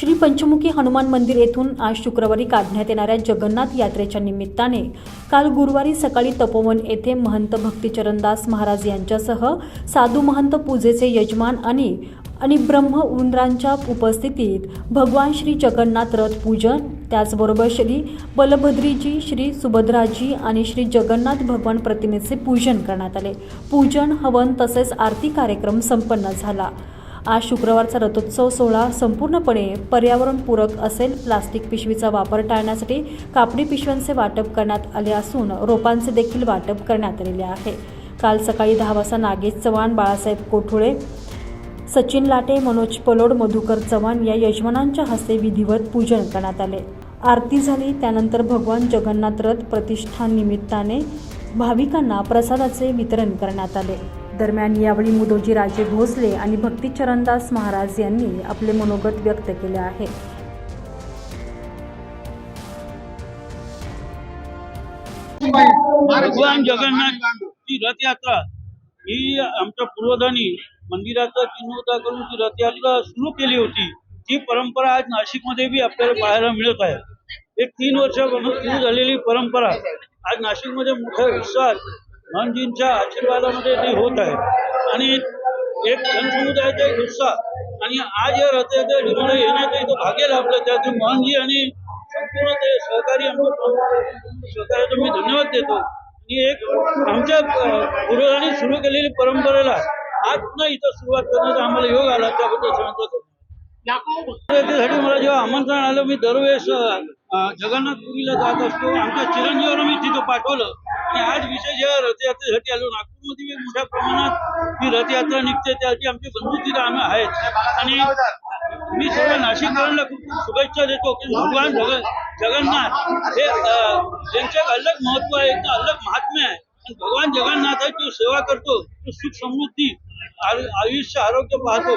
श्री पंचमुखी हनुमान मंदिर येथून आज शुक्रवारी काढण्यात येणाऱ्या जगन्नाथ यात्रेच्या निमित्ताने काल गुरुवारी सकाळी तपोवन येथे महंत भक्तिचरणदास महाराज यांच्यासह साधू महंत पूजेचे यजमान आणि आणि ब्रह्म उंदरांच्या उपस्थितीत भगवान श्री जगन्नाथ रथ पूजन त्याचबरोबर श्री बलभद्रीजी श्री सुभद्राजी आणि श्री जगन्नाथ भगवान प्रतिमेचे पूजन करण्यात आले. पूजन हवन तसेच आरती कार्यक्रम संपन्न झाला. आज शुक्रवारचा रथोत्सव सोहळा संपूर्णपणे पर्यावरणपूरक असेल. प्लास्टिक पिशवीचा वापर टाळण्यासाठी कापडी पिशव्यांचे वाटप करण्यात आले असून रोपांचे देखील वाटप करण्यात आलेले आहे. काल सकाळी दहा वाजता नागेश चव्हाण बाळासाहेब कोठुळे सचिन लाटे मनोज पलोड मधुकर चव्हाण या यजमानांच्या हस्ते विधिवत पूजन करण्यात आले. आरती झाली. त्यानंतर भगवान जगन्नाथ रथ प्रतिष्ठान निमित्ताने भाविकांना प्रसादाचे वितरण करण्यात आले. दरम्यान यावेळी मुदोजी राजे भोसले आणि भक्तिचरणदास महाराज यांनी आपले मनोगत व्यक्त केले आहे. भगवान जगन्नाथची रथयात्रा ही आमच्या पूर्वजांनी मंदिराचं चिन्होता करून ती रथयात्रा सुरू केली होती ती परंपरा आज नाशिकमध्ये बी आपल्याला पाहायला मिळत आहे. एक तीन वर्षापासून सुरू झालेली परंपरा आज नाशिकमध्ये मोठ्या उत्साहात महनजींच्या आशीर्वादामध्ये ते होत आहे आणि एक जनसमुदायाचा एक उत्साह आणि आज या रथयात्रेला येण्याचं तो भाग्य लाभलं. त्यातून मोहनजी आणि संपूर्ण ते सहकारी सहकार्याचं मी धन्यवाद देतो. की एक आमच्या पूर्वजांनी सुरू केलेली परंपरेला आज पुन्हा इथं सुरुवात करण्याचा आम्हाला योग आला. त्याबद्दल सांगतो त्यासाठी मला जेव्हा आमंत्रण आलं मी दरवेळेस जगन्नाथपुरीला जात असतो. आमच्या चिरंजीवाला मी तिथं पाठवलं. आणि आज विशेष या रथयात्रेसाठी आलो. नागपूरमध्ये मोठ्या प्रमाणात ही रथयात्रा निघते. त्याची आमची बंधू तिथं आम्ही आहेत आणि मी सर्व नाशिककरांना खूप खूप शुभेच्छा देतो की भगवान जग जगन्नाथ हे त्यांचं एक अलग महत्त्व आहे. एक अलग महात्म्य आहे. आणि भगवान जगन्नाथाची जो सेवा करतो. तो सुख समृद्धी आयुष्य आरोग्य पाहतो.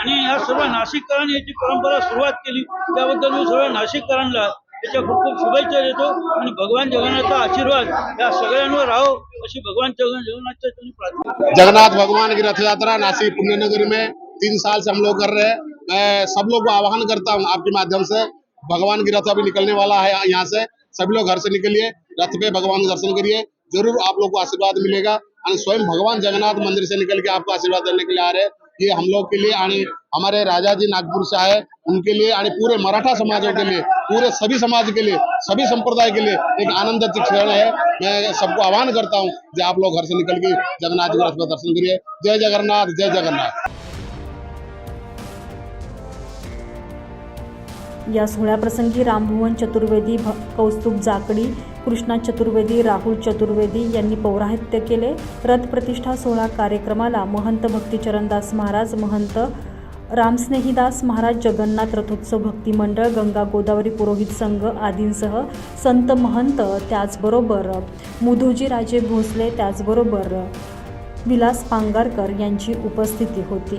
आणि या सर्व नाशिककरांनी याची परंपरा सुरुवात केली. त्याबद्दल मी सर्व नाशिककरांना त्याच्या खूप खूप शुभेच्छा देतो आणि भगवान जगन्नाथचा आशीर्वाद या सगळ्यांवर राहो अशी भगवान जगन जगन्नाथच्या प्रार्थना जगन्नाथ भगवान की रथ यात्रा नासिक पुण्य नगरी में तीन साल से हम लोग कर रहे हैं मैं सब लोग को आह्वान करता हूँ आपके माध्यम से भगवान की रथ अभी निकलने वाला है यहाँ से सभी लोग घर से निकलिए रथ पे भगवान का दर्शन करिए ज़रूर आप लोग को आशीर्वाद मिलेगा और स्वयं भगवान जगन्नाथ मंदिर से निकल के आपको आशीर्वाद देने के लिए आ रहे हैं ये हम लोग के लिए आणि हमारे राजा जी नागपुर से आए उनके लिए आणि पूरे मराठा समाजों के लिए पूरे सभी समाज के लिए सभी संप्रदाय के लिए एक आनंद क्षण है मैं सबको आह्वान करता हूँ जो आप लोग घर से निकल के जगन्नाथ जी रथ पर दर्शन करिए. जय जगन्नाथ जय जगन्नाथ. या सोहळ्याप्रसंगी रामभुवन चतुर्वेदी भ कौस्तुभ जाकडी कृष्णा चतुर्वेदी राहुल चतुर्वेदी यांनी पौराहित्य केले. रथप्रतिष्ठा सोहळा कार्यक्रमाला महंत भक्तिचरणदास महाराज महंत रामस्नेहीदास महाराज जगन्नाथ रथोत्सव भक्ती मंडळ गंगा गोदावरी पुरोहित संघ आदींसह संत महंत त्याचबरोबर मुधोजी राजे भोसले त्याचबरोबर विलास पांगारकर यांची उपस्थिती होती.